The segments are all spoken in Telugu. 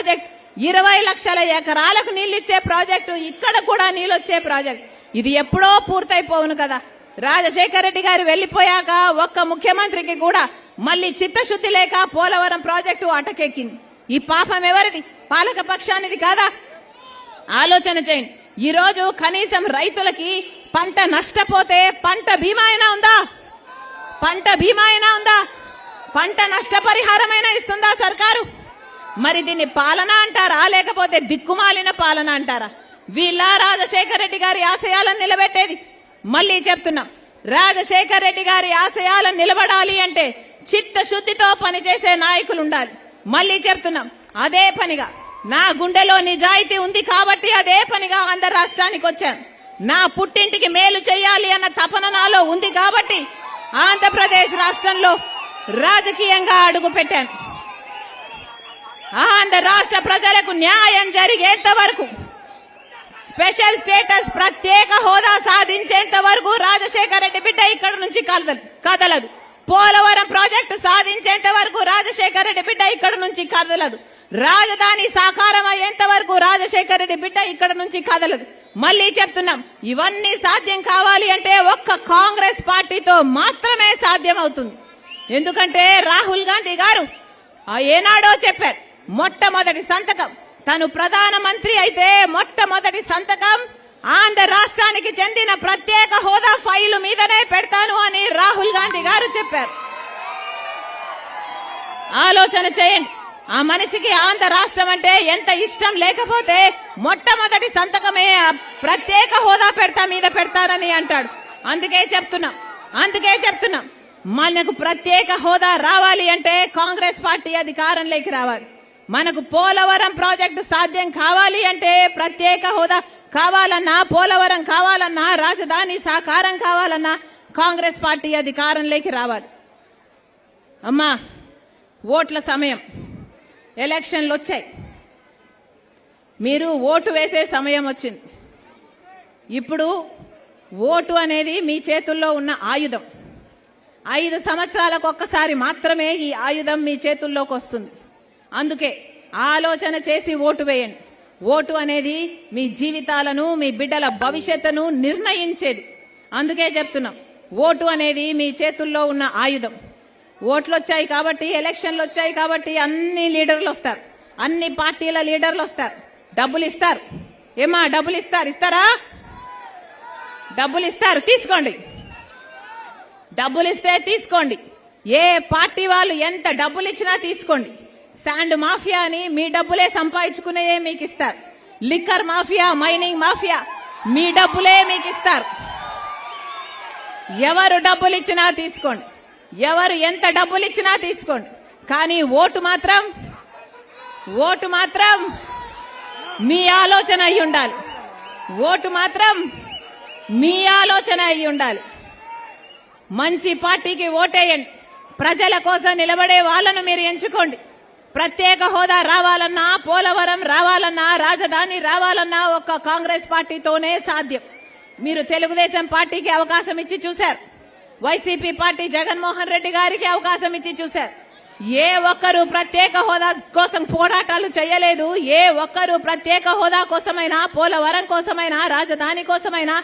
ప్రాజెక్ట్. ఇరవై లక్షల ఎకరాలకు నీళ్ళిచ్చే ప్రాజెక్టు ఇక్కడ కూడా నీళ్ళొచ్చే ప్రాజెక్ట్. ఇది ఎప్పుడో పూర్తయిపోవును కదా. రాజశేఖర రెడ్డి గారు వెళ్ళిపోయాక ఒక్క ముఖ్యమంత్రికి కూడా మళ్ళీ చిత్తశుద్ధి లేక పోలవరం ప్రాజెక్టు అటకెక్కింది. ఈ పాపం ఎవరిది? పాలక పక్షానిది కాదా? ఆలోచన చేయండి. ఈ రోజు కనీసం రైతులకి పంట నష్టపోతే పంట బీమా అయినా ఉందా? పంట బీమా అయినా ఉందా? పంట నష్టపరిహారమైనా ఇస్తుందా సర్కారు? మరి దీన్ని పాలన అంటారా? లేకపోతే దిక్కుమాలిన పాలన అంటారా? వీళ్ళ రాజశేఖర రెడ్డి గారి ఆశయాలను నిలబెట్టేది. మళ్ళీ చెప్తున్నాం రాజశేఖర రెడ్డి గారి ఆశయాలను నిలబడాలి అంటే చిత్తశుద్ధితో పనిచేసే నాయకులు ఉండాలి మళ్ళీ చెప్తున్నాం అదే పనిగా. నా గుండెలో నిజాయితీ ఉంది కాబట్టి అదే పనిగా ఆంధ్ర రాష్ట్రానికి వచ్చాను. నా పుట్టింటికి మేలు చేయాలి అన్న తపన నాలో ఉంది కాబట్టి ఆంధ్రప్రదేశ్ రాష్ట్రంలో రాజకీయంగా అడుగు పెట్టాను ఆంధ్ర రాష్ట్ర ప్రజలకు న్యాయం జరిగేంత వరకు స్పెషల్ స్టేటస్ ప్రత్యేక హోదా సాధించేంత వరకు రాజశేఖర రెడ్డి బిడ్డ ఇక్కడ నుంచి కదలదు కదలదు. పోలవరం ప్రాజెక్టు సాధించేంత వరకు రాజశేఖర రెడ్డి బిడ్డ ఇక్కడ నుంచి కదలదు. రాజధాని సాకారం అయ్యేంత వరకు రాజశేఖర రెడ్డి బిడ్డ ఇక్కడ నుంచి కదలదు. మళ్ళీ చెప్తున్నాం ఇవన్నీ సాధ్యం కావాలి అంటే ఒక్క కాంగ్రెస్ పార్టీతో మాత్రమే సాధ్యం అవుతుంది. ఎందుకంటే రాహుల్ గాంధీ గారు ఆ ఏనాడో చెప్పారు మొట్టమొదటి సంతకం. తను ప్రధానమంత్రి అయితే మొట్టమొదటి సంతకం. ఆంధ్ర రాష్ట్రానికి చెందిన ప్రత్యేక హోదా ఫైలు మీదనే పెడతాను అని రాహుల్ గాంధీ గారు చెప్పారు. ఆలోచన చేయండి. ఆ మనిషికి ఆంధ్ర రాష్ట్రం అంటే ఎంత ఇష్టం లేకపోతే మొట్టమొదటి సంతకమే ప్రత్యేక హోదా పెడతా మీద పెడతారని అంటాడు. అందుకే చెప్తున్నాం. అందుకే చెప్తున్నాం. మనకు ప్రత్యేక హోదా రావాలి అంటే కాంగ్రెస్ పార్టీ అధికారంలోకి రావాలి. మనకు పోలవరం ప్రాజెక్టు సాధ్యం కావాలి అంటే ప్రత్యేక హోదా కావాలన్నా పోలవరం కావాలన్నా రాజధాని సాకారం కావాలన్నా కాంగ్రెస్ పార్టీ అధికారంలోకి రావాలి. అమ్మా ఓట్ల సమయం ఎలక్షన్లు వచ్చాయి. మీరు ఓటు వేసే సమయం వచ్చింది. ఇప్పుడు ఓటు అనేది మీ చేతుల్లో ఉన్న ఆయుధం. ఐదు సంవత్సరాలకు ఒక్కసారి మాత్రమే ఈ ఆయుధం మీ చేతుల్లోకి వస్తుంది. అందుకే ఆలోచన చేసి ఓటు వేయండి. ఓటు అనేది మీ జీవితాలను మీ బిడ్డల భవిష్యత్తును నిర్ణయించేది. అందుకే చెప్తున్నాం ఓటు అనేది మీ చేతుల్లో ఉన్న ఆయుధం. ఓట్లు వచ్చాయి కాబట్టి ఎలక్షన్లు వచ్చాయి కాబట్టి అన్ని లీడర్లు వస్తారు. అన్ని పార్టీల లీడర్లు వస్తారు. డబ్బులు ఇస్తారు. ఏమా డబ్బులు ఇస్తారు. ఇస్తారా? డబ్బులు ఇస్తారు. తీసుకోండి. డబ్బులు ఇస్తే తీసుకోండి. ఏ పార్టీ వాళ్ళు ఎంత డబ్బులు ఇచ్చినా తీసుకోండి. శాండ్ మాఫియా అని మీ డబ్బులే సంపాదించుకునే మీకు ఇస్తారు లిక్కర్ మాఫియా మైనింగ్ మాఫియా మీ డబ్బులే మీకు ఇస్తారు ఎవరు డబ్బులు ఇచ్చినా తీసుకోండి. ఎవరు ఎంత డబ్బులు ఇచ్చినా తీసుకోండి. కానీ ఓటు మాత్రం ఓటు మాత్రం మీ ఆలోచన అయి ఉండాలి. ఓటు మాత్రం మీ ఆలోచన అయి ఉండాలి. మంచి పార్టీకి ఓటేయండి. ప్రజల కోసం నిలబడే వాళ్ళను మీరు ఎంచుకోండి. ప్రత్యేక హోదా రావాలన్నా పోలవరం రావాలన్నా రాజధాని రావాలన్నా ఒక్క కాంగ్రెస్ పార్టీతోనే సాధ్యం. మీరు తెలుగుదేశం పార్టీకి అవకాశం ఇచ్చి చూశారు. వైసీపీ పార్టీ జగన్మోహన్ రెడ్డి గారికి అవకాశం ఇచ్చి చూశారు. ఏ ఒక్కరు ప్రత్యేక హోదా కోసం పోరాటాలు చేయలేదు. ఏ ఒక్కరు ప్రత్యేక హోదా కోసమైనా పోలవరం కోసమైనా రాజధాని కోసమైనా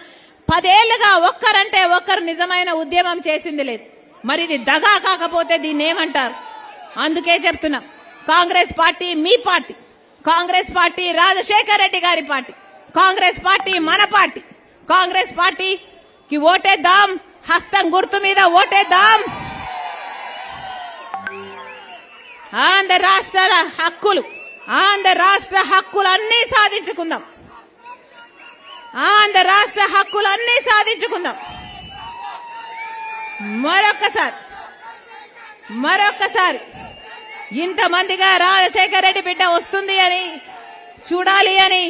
పదేళ్ళుగా ఒక్కరంటే ఒక్కరు నిజమైన ఉద్యమం చేసింది లేదు. మరి ఇది దగా కాకపోతే దీన్ని ఏమంటారు అందుకే చెప్తున్నాం. కాంగ్రెస్ పార్టీ మీ party Congress party Rajasekhar Reddy గారి పార్టీ కాంగ్రెస్ పార్టీ మన పార్టీ కాంగ్రెస్ పార్టీకి ఓటేద్దాం హస్తం గుర్తు మీద ఓటేద్దాం. ఆంధ్ర రాష్ట్ర హక్కులు ఆంధ్ర రాష్ట్ర హక్కులన్నీ సాధించుకుందాం. ఆంధ్ర రాష్ట్ర హక్కులన్నీ సాధించుకుందాం. మరొకసారి మరొకసారి ఇంతమందిగా రాజశేఖర రెడ్డి బిడ్డ వస్తుంది అని చూడాలి అని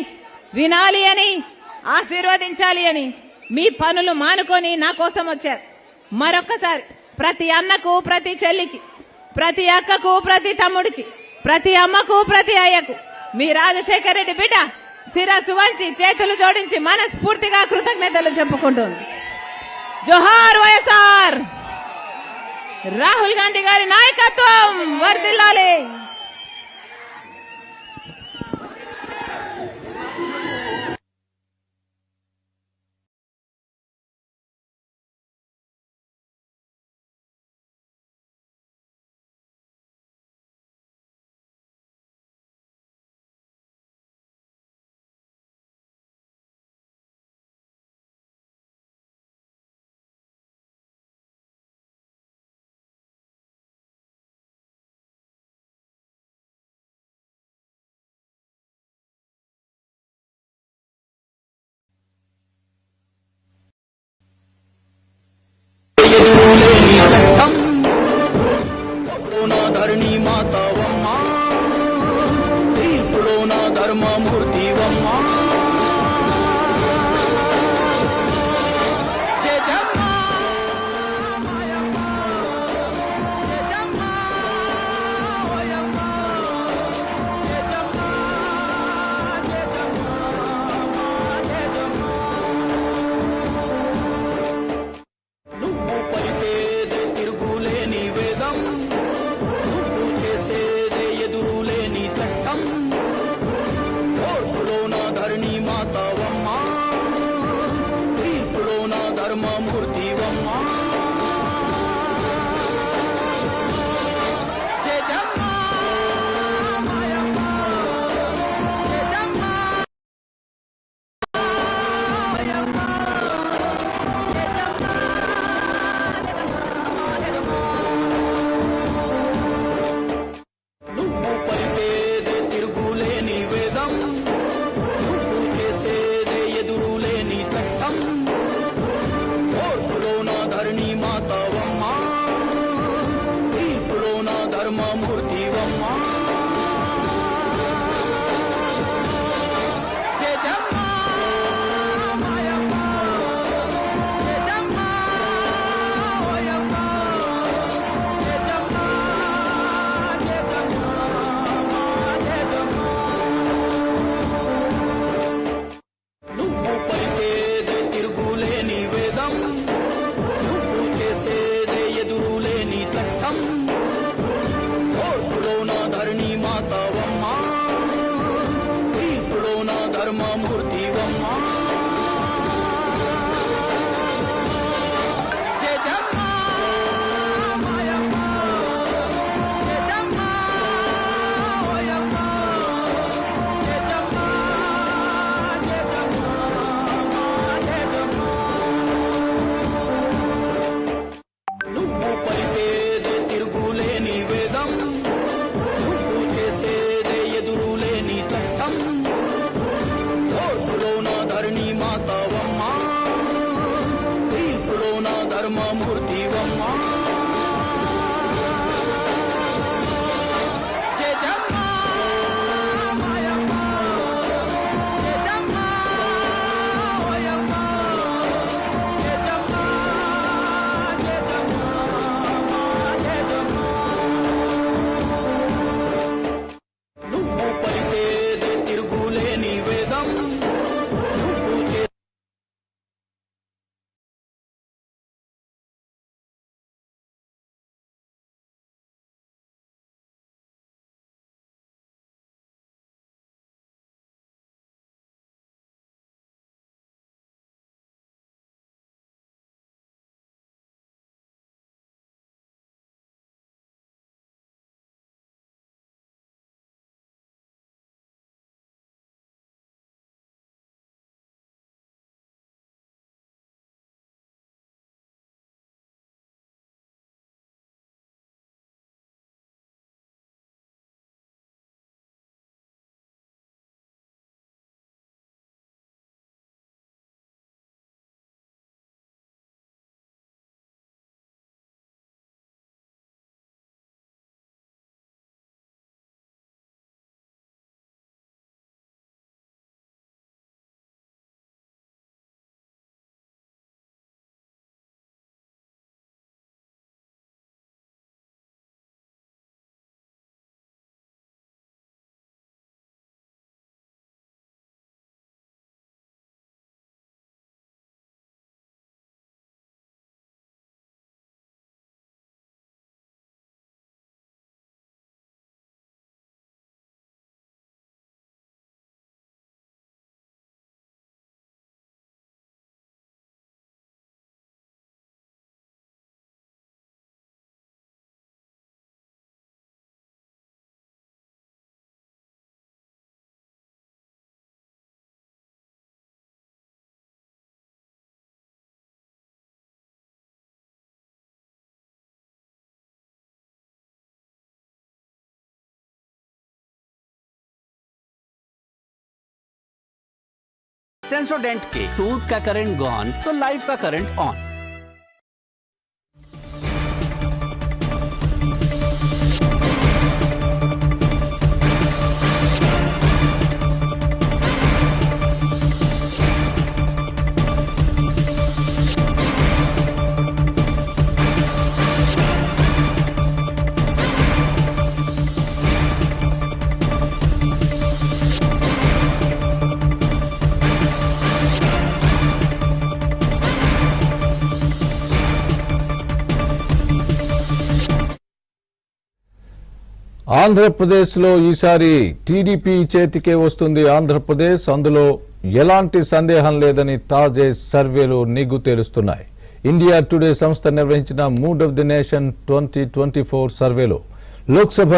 వినాలి అని ఆశీర్వదించాలి అని మీ పనులు మానుకొని నా కోసం వచ్చారు. మరొక్కసారి ప్రతి అన్నకు ప్రతి చెల్లికి ప్రతి అక్కకు ప్రతి తమ్ముడికి ప్రతి అమ్మకు ప్రతి అయ్యకు మీ రాజశేఖర రెడ్డి బిడ్డ శిరస్సు వంచి చేతులు జోడించి మనస్ఫూర్తిగా కృతజ్ఞతలు చెప్పుకుంటుంది జోహార్ వైఎస్ఆర్! రాహుల్ గాంధీ గారి నాయకత్వం వర్దిల్లాలి सेंसोडेंट के टूथ का करंट गॉन तो लाइफ का करंट ऑन ఆంధ్రప్రదేశ్లో ఈసారి టీడీపీ చేతికే వస్తుంది ఆంధ్రప్రదేశ్. అందులో ఎలాంటి సందేహం లేదని తాజా సర్వేలు నిగ్గు తేలుస్తున్నాయి. ఇండియా టుడే సంస్థ నిర్వహించిన mood of the nation twenty twenty four సర్వేలో లోక్సభ